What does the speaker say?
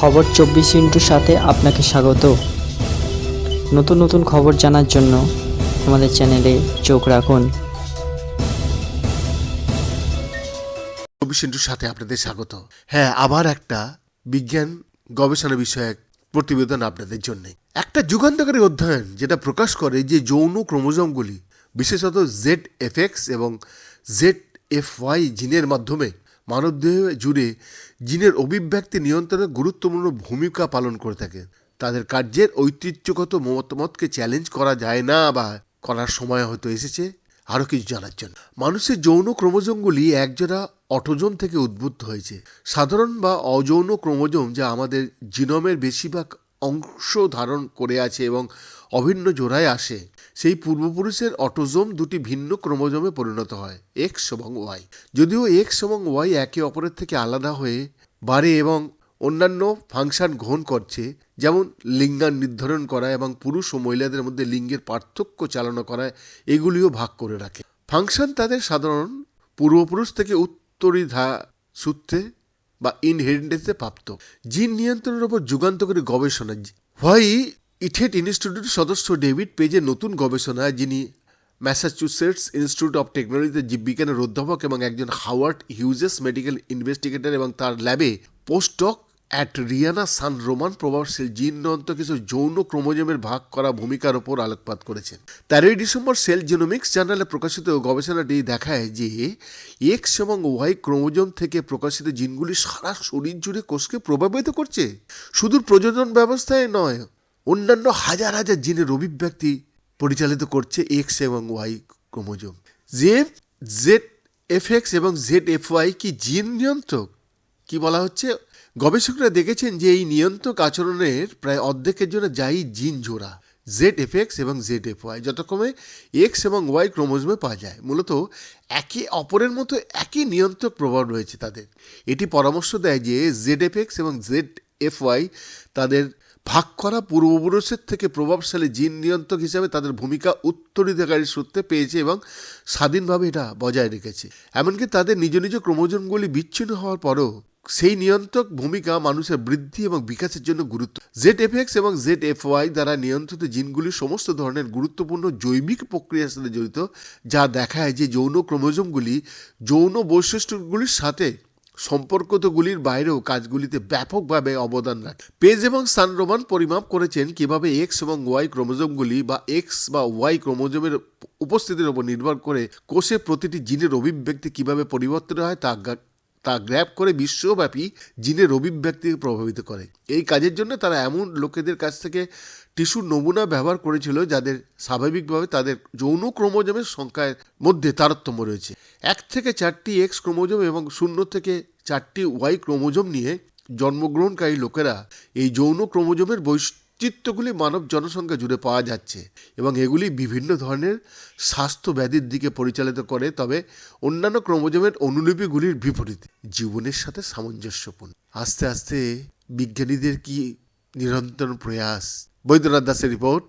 খবর চব্বিশ ইন্টুর সাথে আপনাকে স্বাগত। নতুন নতুন খবর জানার জন্য আমাদের চ্যানেলে চোখ রাখুন। চব্বিশ ইন্টুর সাথে আপনাদের স্বাগত। হ্যাঁ আবার একটা বিজ্ঞান গবেষণা বিষয়ক প্রতিবেদন আপনাদের জন্য। একটা যুগান্তকারী অধ্যয়ন যেটা প্রকাশ করে যে যৌন ক্রোমোজোমগুলি, বিশেষত জেড এফএক্স এবং জেড এফ ওয়াই জিনের মাধ্যমে মানবদেহ জুড়ে জিনের অভিব্যক্তি নিয়ন্ত্রণে গুরুত্বপূর্ণ ভূমিকা পালন করে থাকে। তাদের কার্যের ঐতিহ্যগত মতামতকে চ্যালেঞ্জ করা যায় না বা করার সময় হয়তো এসেছে। আরও কিছু জানার জন্য। মানুষের যৌন ক্রোমোজোমগুলি একজোড়া অটোজোম থেকে উদ্ভূত হয়েছে। সাধারণ বা অযৌন ক্রোমোজোম যা আমাদের জিনোমের বেশিরভাগ অংশ ধারণ করে আছে এবং অভিন্ন জোড়ায় আসে। সেই পূর্বপুরুষের অটোজোম দুটি ভিন্ন ক্রোমোজোমে পরিণত হয় এক্স এবং ওয়াই যদিও এক্স এবং ওয়াই একে অপরের থেকে আলাদা হয়ে বাড়ে এবং অন্যান্য ফাংশন গ্রহণ করছে, যেমন লিঙ্গান নির্ধারণ করা এবং পুরুষ ও মহিলাদের মধ্যে লিঙ্গের পার্থক্য চালনা করা, এগুলিও ভাগ করে রাখে। ফাংশন তাদের সাধারণ পূর্বপুরুষ থেকে উত্তরিধা সূত্রে বা ইনহেরিটেন্সে প্রাপ্ত। জিন নিয়ন্ত্রণের উপর যুগান্তকারী গবেষণা হোয়াই ইথেট ইনস্টিটিউটের সদস্য ডেভিড পেজের নতুন গবেষণায় যিনি ম্যাসাচুসেটস ইনস্টিটিউট অফ টেকনোলজিতে জীববিজ্ঞানের অধ্যাপক এবং একজন হাওয়ার্ড হিউজেস মেডিকেল ইনভেস্টিগেটর এবং তার ল্যাবে পোস্টক অ্যাট রিয়ানা সান রোমান প্রভাবশীল জিন নিয়ন্ত্রক কিছু যৌন ক্রোমোজোমের ভাগ করা ভূমিকার ওপর আলোকপাত করেছেন। তেরোই ডিসেম্বর সেল জিনোমিক্স জার্নালে প্রকাশিত গবেষণাটি দেখায় যে এক্স এবং ওয়াই ক্রোমোজোম থেকে প্রকাশিত জিনগুলি সারা শরীর জুড়ে কোষকে প্রভাবিত করছে। শুধু প্রজনন ব্যবস্থায় নয় অন্যান্য হাজার হাজার জিনের অভিব্যক্তি পরিচালিত করছে এক্স এবং ওয়াই ক্রোমোজোম। যে জেড এফ এক্স এবং জেড এফ ওয়াই কি জিন নিয়ন্ত্রক? কি বলা হচ্ছে? গবেষকরা দেখেছেন যে এই নিয়ন্ত্রক আচরণের প্রায় অর্ধেকের জন্য যাই জিন জোড়া, জেড এফ এক্স এবং জেড এফ ওয়াই যতক্রমে এক্স এবং ওয়াই ক্রোমোজোমে পাওয়া যায়। মূলত একে অপরের মতো একই নিয়ন্ত্রক প্রভাব রয়েছে তাদের। এটি পরামর্শ দেয় যে জেড এফ এক্স এবং জেড এফ ওয়াই তাদের ভাগ করা পূর্বপুরুষের থেকে প্রভাবশালী জিন নিয়ন্ত্রক হিসাবে তাদের ভূমিকা উত্তরাধিকারী সূত্রে পেয়েছে এবং স্বাধীনভাবে এটা বজায় রেখেছে। এমনকি তাদের নিজ নিজ ক্রোমোজোমগুলি বিচ্ছিন্ন হওয়ার পরও সেই নিয়ন্ত্রক ভূমিকা মানুষের বৃদ্ধি এবং বিকাশের জন্য গুরুত্ব। জেড এফএক্স এবং জেড এফ ওয়াই দ্বারা নিয়ন্ত্রিত জিনগুলি সমস্ত ধরনের গুরুত্বপূর্ণ জৈবিক প্রক্রিয়ার সাথে জড়িত, যা দেখায় যে যৌন ক্রোমোজোমগুলি যৌন বৈশিষ্ট্যগুলির সাথে সম্পর্কতগুলির বাইরেও কাজগুলিতে ব্যাপকভাবে অবদান রাখে। পেজ এবং সানরোমান পরিমাপ করেছেন কীভাবে এক্স এবং ওয়াই ক্রোমোজোমগুলি বা এক্স বা ওয়াই ক্রোমোজোমের উপস্থিতির উপর নির্ভর করে কোষে প্রতিটি জিনের অভিব্যক্তি কীভাবে পরিবর্তন হয় তা তা গ্র্যাপ করে বিশ্বব্যাপী জিনের অভিব্যক্তিকে প্রভাবিত করে। এই কাজের জন্য তারা এমন লোকেদের কাছ থেকে টিস্যুর নমুনা ব্যবহার করেছিল যাদের স্বাভাবিকভাবে তাদের যৌন ক্রোমোজোমের সংখ্যার মধ্যে তারতম্য রয়েছে। এক থেকে চারটি এক্স ক্রোমোজোম এবং শূন্য থেকে চারটি ওয়াই ক্রোমোজোম নিয়ে জন্মগ্রহণকারী লোকেরা এই যৌন ক্রোমোজোমের বৈচিত্র্যগুলি মানব জনসংখ্যা জুড়ে পাওয়া যাচ্ছে এবং এগুলি বিভিন্ন ধরনের স্বাস্থ্য ব্যাধির দিকে পরিচালিত করে, তবে অন্যান্য ক্রোমোজোমের অনুলিপিগুলির বিপরীতে। জীবনের সাথে সামঞ্জস্যপূর্ণ। আস্তে আস্তে বিজ্ঞানীদের কি নিরন্তর প্রয়াস? বৈদ্যনাথ দাসের রিপোর্ট।